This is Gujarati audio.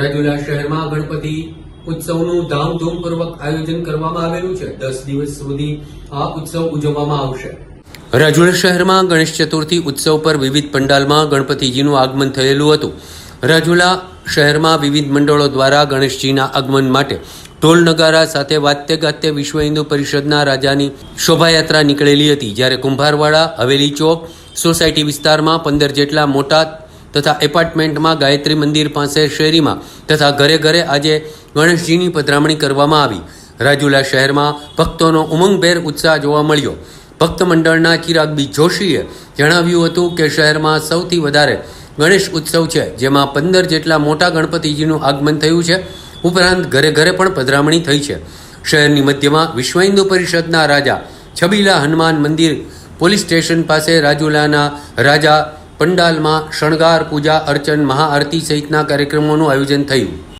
રાજુલા શહેરમાં ગણપતિ ઉત્સવનું ધામધૂમપૂર્વક આયોજન કરવામાં આવેલું છે. દસ દિવસ સુધી આ ઉત્સવ ઉજવવામાં આવશે. રાજુલા શહેરમાં ગણેશ ચતુર્થી ઉત્સવ પર વિવિધ પંડાલમાં ગણપતિજીનું આગમન થયેલું હતું. રાજુલા શહેરમાં વિવિધ મંડળો દ્વારા ગણેશજીના આગમન માટે ઢોલ નગારા સાથે વાત્ય ગાત્ય વિશ્વ હિન્દુ પરિષદના રાજાની શોભાયાત્રા નીકળેલી હતી. જ્યારે કુંભારવાડા, હવેલી ચોક, સોસાયટી વિસ્તારમાં પંદર જેટલા મોટા તથા એપાર્ટમેન્ટમાં ગાયત્રી મંદિર પાસે શેરીમાં તથા ઘરે ઘરે આજે ગણેશજીની પધરામણી કરવામાં આવી. રાજુલા શહેરમાં ભક્તોનો ઉમંગભેર ઉત્સાહ જોવા મળ્યો. ભક્ત મંડળના ચિરાગ બી જોશીએ જણાવ્યું હતું કે શહેરમાં સૌથી વધારે ગણેશ ઉત્સવ છે, જેમાં પંદર જેટલા મોટા ગણપતિજીનું આગમન થયું છે. ઉપરાંત ઘરે ઘરે પણ પધરામણી થઈ છે. શહેરની મધ્યમાં વિશ્વ હિન્દુ પરિષદના રાજા છબીલા હનુમાન મંદિર પોલીસ સ્ટેશન પાસે રાજુલાના રાજા પંડાલમાં શણગાર પૂજા અર્ચન મહાઆરતી સહિતના કાર્યક્રમોનું આયોજન થયું.